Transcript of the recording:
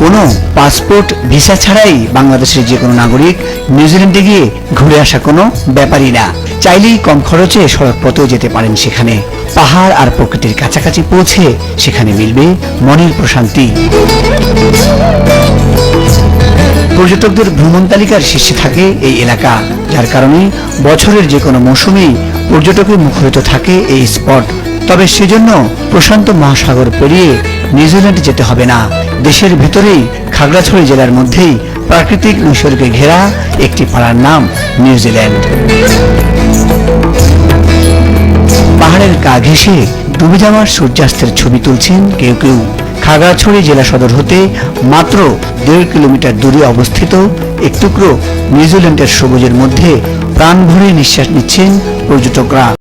কোনো passport, visa ছাড়াই বাংলাদেশের যে কোনো নাগরিক নিউজিল্যান্ডে গিয়ে ঘুরে আসা কোনো ব্যাপারই না। চাইলেই কম খরচে সড়কপথেও যেতে পারেন সেখানে। পাহাড় আর প্রকৃতির কাছাকাছি পৌঁছে সেখানে মিলবে মনের প্রশান্তি। পর্যটকদের ভ্রমণ তালিকার শীর্ষে থাকে এই এলাকা। যার কারণে বছরের যে কোনো মৌসুমেই পর্যটকে মুখরিত থাকে এই স্পট। তবে সেজন্য প্রশান্ত মহাসাগর পেরিয়ে নিউজিল্যান্ড যেতে হবে না। দেশের ভেতরেই খাগড়াছড়ি জেলার মধ্যেই প্রাকৃতিক নৈসর্গে ঘেরা একটি পাড়ার নাম নিউজিল্যান্ড। পাহাড়ের গা ঘেঁষে ডুবে যাওয়ার সূর্যাস্তের ছবি তুলছেন কেউ কেউ। খাগড়াছড়ি জেলা সদর হতে মাত্র দেড় কিলোমিটার দূরে অবস্থিত এক টুকরো নিউজিল্যান্ডের সবুজের মধ্যে প্রাণ ভরে নিঃশ্বাস নিচ্ছেন পর্যটকরা।